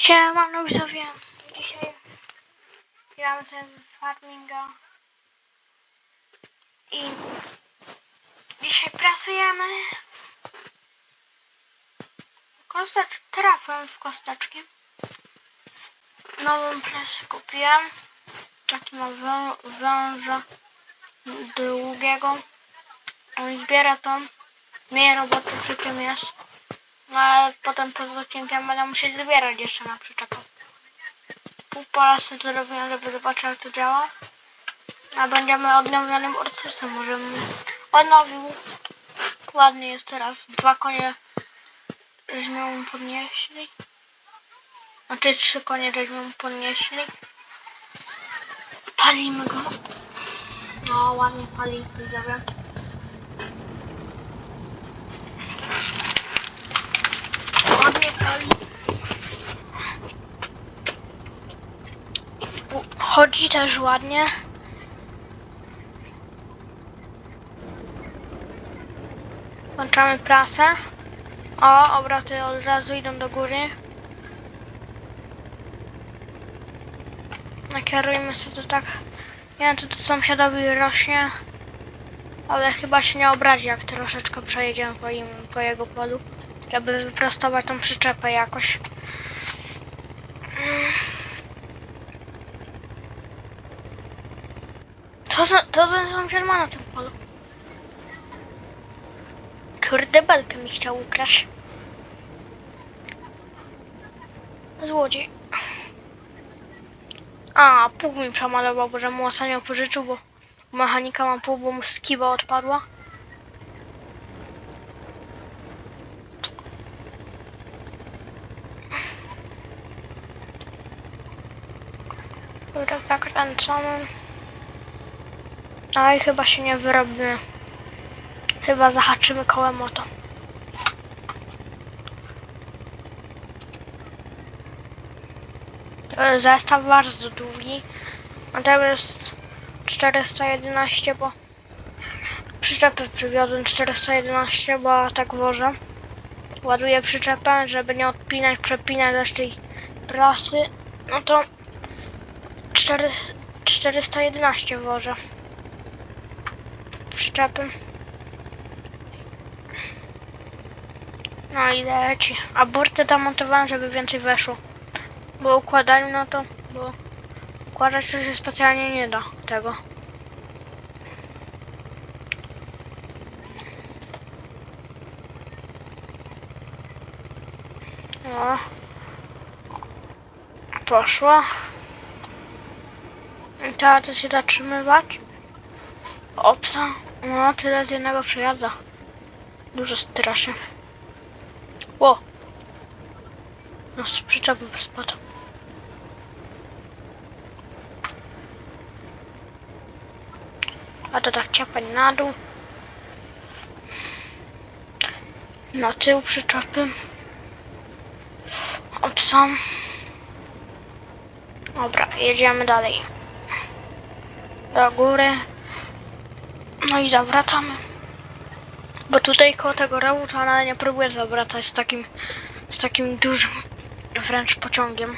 Siemano widzowie, dzisiaj gramy sobie w farminga. I dzisiaj pracujemy. Kostecz, trafiłem w kosteczki. Nową presję kupiłem. Tu ma wę, węża długiego on zbiera to mniej roboty przy tym jest no ale potem poza odcinkiem będę musieć zbierać jeszcze na przyczepę. Pół pola sobie to robiłem, żeby zobaczyć jak to działa. A będziemy odnowionym orcysem. Możemy odnowił. Ładnie jest teraz. Dwa konie żeśmy mu podnieśli. Znaczy trzy konie żeśmy mu podnieśli. Palimy go. No ładnie pali widzowie. Chodzi też ładnie. Włączamy prasę. O, obroty od razu idą do góry. Nakierujmy sobie to tak. Nie wiem, to do sąsiadowi rośnie. Ale chyba się nie obrazi, jak troszeczkę przejedziemy po, im, po jego polu. Żeby wyprostować tą przyczepę jakoś. Co za, to za sąsiad ma na tym polu? Kurde, belkę mi chciał ukraść. Złodziej. A, pół mi przemalował, bo że mu ostatnio pożyczył, bo mechanika mam pół, bo mu skiwa odpadła. Dobra, zakręcamy. Aj, chyba się nie wyrobimy. Chyba zahaczymy kołem o to. Zestaw bardzo długi. A teraz jest 411, bo przyczepy przywiozłem 411, bo tak wożę. Ładuję przyczepę, żeby nie odpinać, przepinać też tej prasy. No to 4, 411 wożę. Przyczepy. No i leci. A burty tam montowałem, żeby więcej weszło. Bo układaniu na to, bo układać to się specjalnie nie da tego. No. Poszła. Teraz to się zatrzymywać. Opsa. No, tyle z jednego przejazda. Dużo straszy. Ło! No, z przyczepy spadł. A to tak ciapań na dół. Na tył przyczepy. Opsa. Dobra, jedziemy dalej. Do góry. No i zawracamy. Bo tutaj koło tego rełu to ona nie próbuje zawracać z takim, z takim dużym wręcz pociągiem.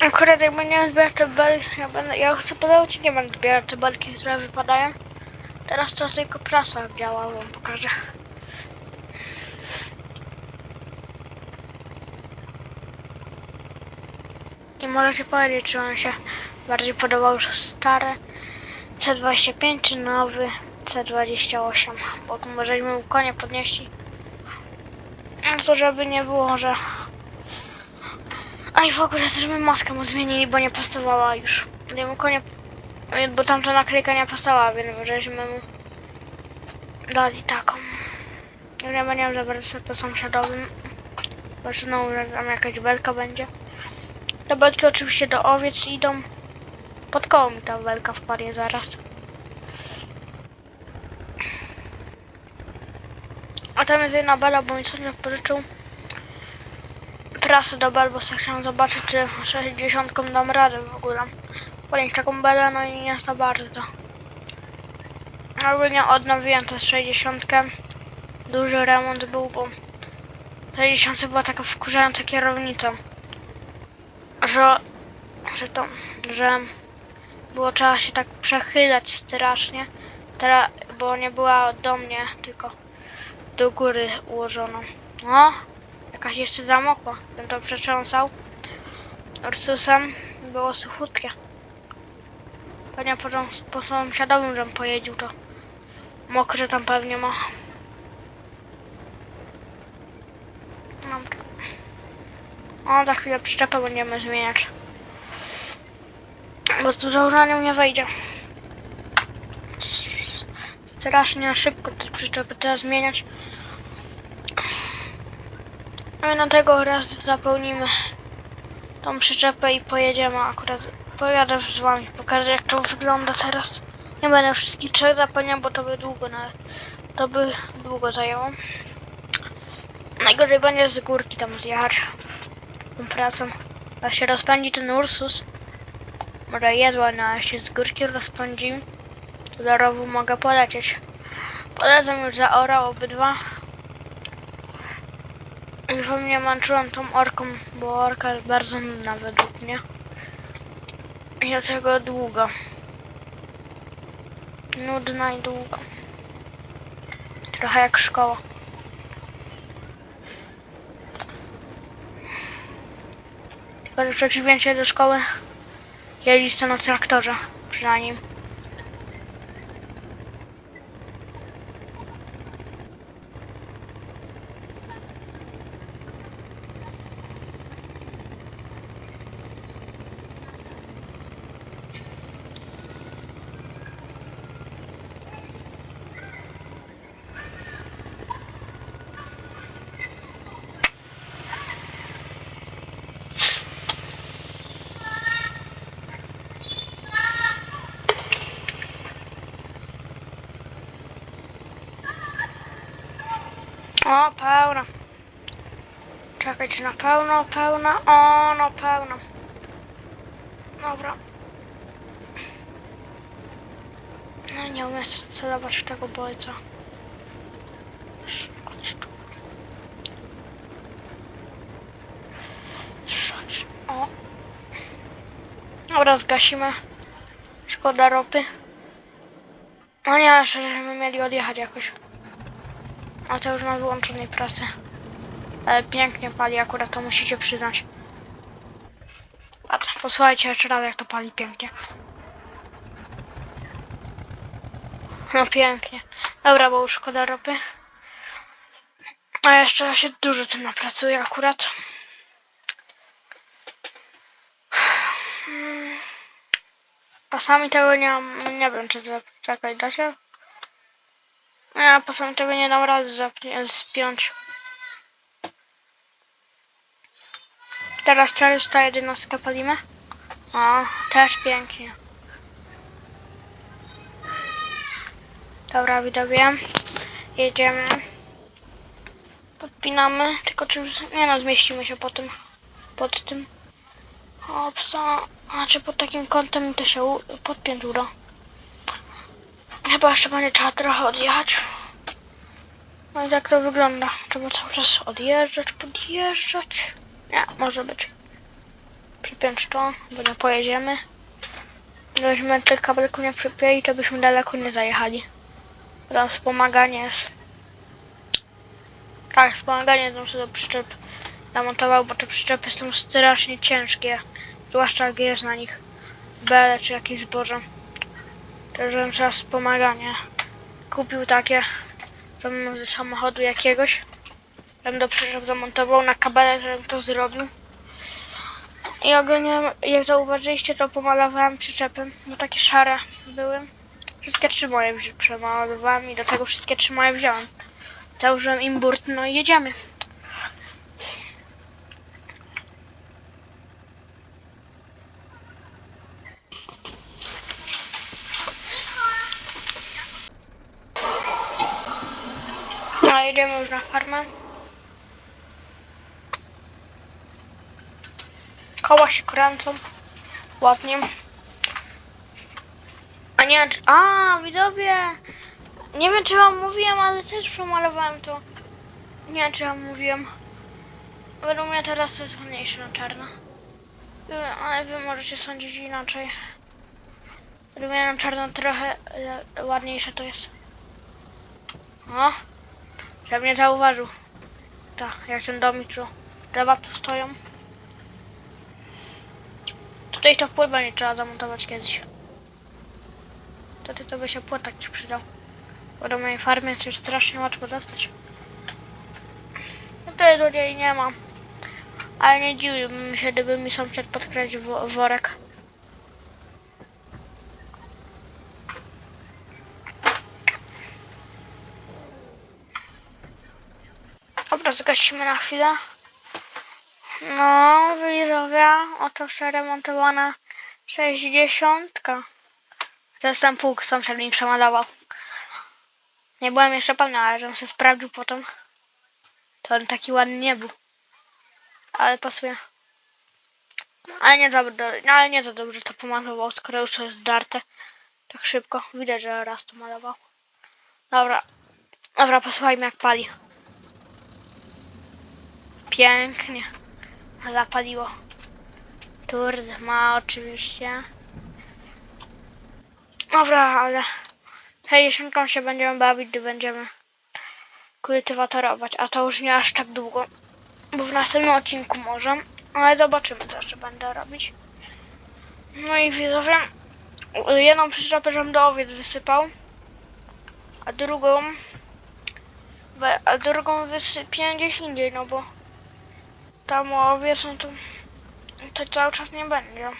Akurat jak będziemy zbierać te belki, ja, będę, ja chcę podawać, nie będę zbierać te belki, które wypadają. Teraz to tylko prasa działa, wam pokażę. I możecie powiedzieć, czy on się bardziej podobał już stare C25 czy nowy C28. Bo tu możemy konie podnieśli. No to żeby nie było, że... A i w ogóle żeśmy maskę mu zmienili, bo nie pasowała już. Jemu konie... Bo tamta naklejka nie pasowała, więc żeśmy mu dali taką. Ja nie wiem, zabrać sobie po sąsiadowym. Bo znowu, że tam jakaś belka będzie. Te belki oczywiście do owiec idą. Pod koło mi ta belka wpadnie zaraz. A tam jest jedna bela, bo mi sąsiad pożyczył prasę do bel, bo chciałem zobaczyć, czy 60 dam radę w ogóle. Podnieść taką belę, no i nie za bardzo. Ogólnie odnowiłem z 60. Duży remont był, bo 60 była taka wkurzająca kierownica. Że, że to, że było trzeba się tak przechylać strasznie. Teraz, bo nie była do mnie, tylko do góry ułożona. No, jakaś jeszcze zamokła. Bym to przetrząsał. Ursusem było suchutkie. Pewnie po, po sąsiadowym, żem pojeździł, to mokre tam pewnie ma. Dobra. O, za chwilę przyczepę będziemy zmieniać. Bo tu założeniem nie wejdzie. Strasznie szybko te przyczepy teraz zmieniać. A my na tego raz zapełnimy tą przyczepę i pojedziemy akurat. Pojadę z wami, pokażę jak to wygląda teraz. Nie będę wszystkich trzech zapełniał, bo to by długo, na, to by długo zajęło. Najgorzej będzie z górki tam zjechać tą pracą. Jak się rozpędzi ten Ursus, może jedła, no a się z górki rozpędzi, to do rowu mogę polecieć. Polecam już zaorał obydwa. Już mnie męczyłam tą orką, bo orka jest bardzo nudna według mnie. I dlatego długo. Nudna i długa. Trochę jak szkoła. Tylko, że w przeciwieństwie do szkoły jeździ na traktorze, przynajmniej. O, pełna. Czekać na pełno, pełna. O, no pełna. Dobra. No nie umiem celować tego bojca. O. Dobra, zgasimy. Szkoda ropy. No nie, jeszcze żeśmy mieli odjechać jakoś. A to już ma wyłączonej prasy. Ale pięknie pali, akurat to musicie przyznać. Patrz, posłuchajcie jeszcze raz jak to pali pięknie. No pięknie. Dobra, bo już szkoda ropy. A jeszcze się dużo tym napracuje akurat. Mm. Pasami tego nie mam, nie wiem czy czekaj, da się? Ja pasami tego nie dam rady zapnie- spiąć. Teraz 411 palimy. O, też pięknie. Dobra, widzowie. Jedziemy. Podpinamy, tylko czy nie no, zmieścimy się po tym, pod tym. Opsa, a czy pod takim kątem to się podpiąć uda. Chyba jeszcze będzie trzeba trochę odjechać. No i tak to wygląda. Trzeba cały czas odjeżdżać, podjeżdżać. Nie, może być. Przypiąć to, bo nie pojedziemy. Gdybyśmy tych kabelków nie przypięli, to byśmy daleko nie zajechali. Teraz wspomaganie jest. Tak, wspomaganie sobie do przyczep namontował, bo te przyczepy są strasznie ciężkie. Zwłaszcza jak jest na nich bele czy jakieś zboże. Żebym teraz wspomaganie kupił takie, co bym ze samochodu jakiegoś. Żebym do przyczep zamontował na kabelę, żebym to zrobił. I ogólnie, jak zauważyliście, to pomalowałem przyczepy, bo takie szare były. Wszystkie trzy moje przemalowałem i do tego wszystkie trzy moje wziąłem. Założyłem im burt, no i jedziemy. No, jedziemy już na farmę. Koła się kręcą. Ładnie. A nie, a widzowie, Nie wiem czy wam mówiłem, ale też przemalowałem to. Nie wiem czy wam mówiłem. Według mnie teraz to jest ładniejsze na czarno. Ale wy możecie sądzić inaczej. Według mnie na czarno trochę e, ładniejsze to jest. O! Żebym nie zauważył. Tak, jak ten domik tu drzewa tu stoją. Tutaj to płot będzie trzeba zamontować kiedyś. Wtedy to by się płot taki przydał. Bo do mojej farmy jest już strasznie łatwo dostać. No tutaj ludzi nie ma. Ale nie dziwiłbym się, gdyby mi sąsiad podkreślił wo worek. Dobra, na chwilę. No, widzowie, oto przeremontowana 60. To jest ten pług, sąsiad mi przemalował. Nie byłem jeszcze pewna, ale żebym się sprawdził potem. To on taki ładny nie był. Ale pasuje. Ale nie za, no, ale nie za dobrze to pomalował, skoro już to jest zdarte. Tak szybko. Widać, że raz to malował. Dobra. Dobra, posłuchajmy jak pali. Pięknie. Zapaliło. Kurde, ma oczywiście. Dobra, ale 60 się będziemy bawić, gdy będziemy kultywatorować, a to już nie aż tak długo. Bo w następnym odcinku może, ale zobaczymy co jeszcze będę robić. No i widzowie, jedną przyczepę żem do owiec wysypał, a drugą a drugą wysypię gdzieś indziej, no bo tam owiec, no to, to cały czas nie będzie.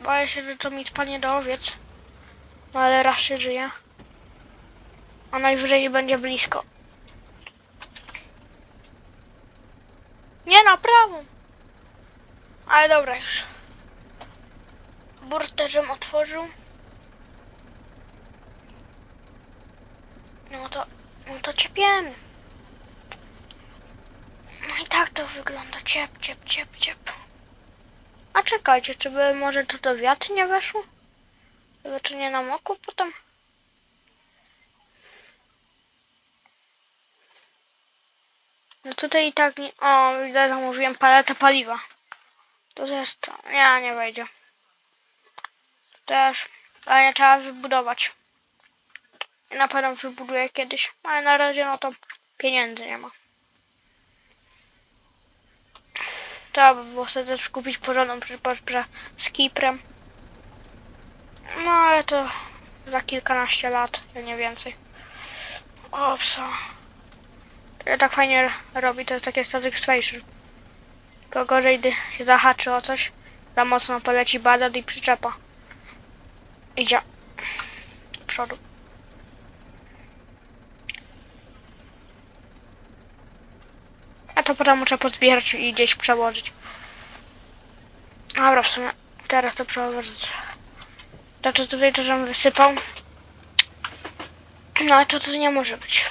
Boję się, że to mi spadnie do owiec. No ale się żyje. A najwyżej będzie blisko. Nie na prawą. Ale dobra już. Burtę żem otworzył. No to, no to ciepiemy. No i tak to wygląda. Ciep, ciep, ciep, ciep. A czekajcie, czy by może to do wiatr nie weszło? Żeby czy nie namokło potem? No tutaj i tak nie... O, widzę, że mówiłem paletę paliwa. To jest to. Nie, nie wejdzie. Też. Ale nie trzeba wybudować. Na pewno wybuduję kiedyś. Ale na razie no to pieniędzy nie ma. Trzeba by było sobie też kupić porządną przypadkę z Kiprem. No ale to za kilkanaście lat, nie więcej. O, psa. Ja tak fajnie robi, to jest takie static station. Tylko gorzej, gdy się zahaczy o coś, za mocno poleci badat i przyczepa. Idzie. Przodu. A to potem muszę pozbierać i gdzieś przełożyć. Dobra, w sumie teraz to przełożyć. Znaczy to, żebym wysypał. No ale to to nie może być.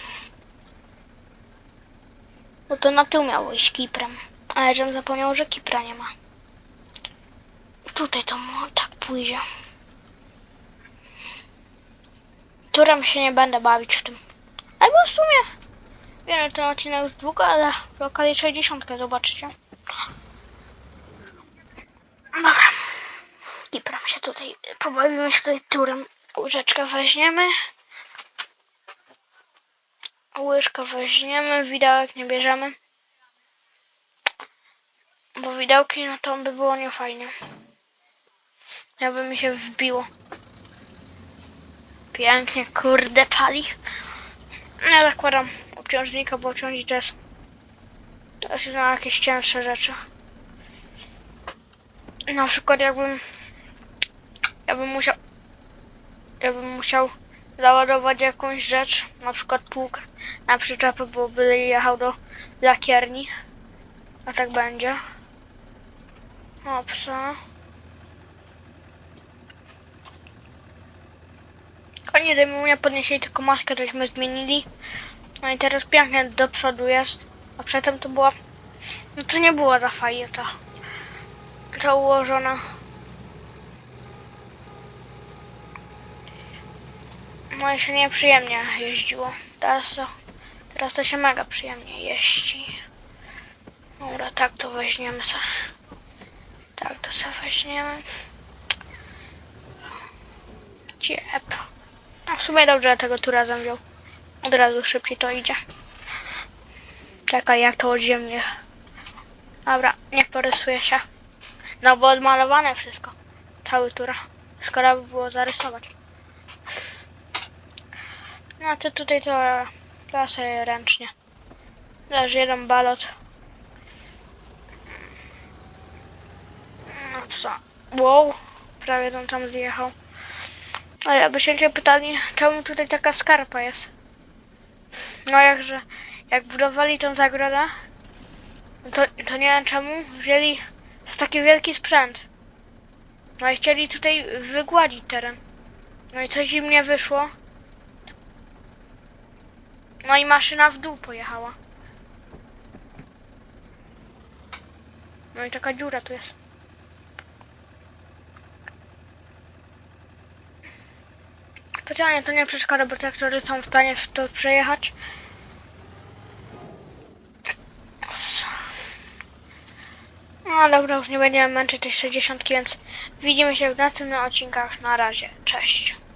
No to na tył miało iść Kiprem. Ale żebym zapomniał, że Kipra nie ma. Tutaj to mo- tak pójdzie. Turem się nie będę bawić w tym. Albo w sumie. Wiem, ten odcinek już długo, ale w okazji 60 zobaczycie. Dobra. Kiprem się tutaj, pobawimy się tutaj turem. Łyżeczkę weźmiemy. Łyżkę weźmiemy, widełek nie bierzemy. Bo widełki, no to by było niefajnie. Jakby mi się wbiło. Pięknie, kurde, pali. Ja zakładam obciążnika, bo obciążnik to. To jest na jakieś cięższe rzeczy. Na przykład jakbym... Jakbym musiał... Jakbym musiał załadować jakąś rzecz, na przykład pług na przyczepę, bo by jechał do lakierni. A tak będzie. O, psa. Oni mnie podnieśli tylko maskę, tośmy zmienili. No i teraz pięknie do przodu jest. A przedtem to była... No to nie była za fajnie ta... Ta ułożona. No i się nieprzyjemnie jeździło. Teraz to, teraz to się mega przyjemnie jeździ. Dobra, tak to weźmiemy se. Tak to se weźmiemy. Ciep. No w sumie dobrze, tego tu razem wziął. Od razu szybciej to idzie. Czekaj, jak to odziemnie. Dobra, niech porysuje się. No bo odmalowane wszystko. Cały tura. Szkoda by było zarysować. No to tutaj to ja ręcznie. Leży jeden balot. No co? Wow, prawie tam tam zjechał. Ale jakbyście się pytali, czemu tutaj taka skarpa jest? No jakże, jak budowali tą zagrodę, to, to nie wiem czemu wzięli taki wielki sprzęt. No i chcieli tutaj wygładzić teren. No i coś im nie wyszło. No i maszyna w dół pojechała. No i taka dziura tu jest. Specjalnie to nie przeszkadza, bo traktory są w stanie to przejechać. No dobra, już nie będziemy męczyć tej 60, więc widzimy się w następnych odcinkach. Na razie, cześć.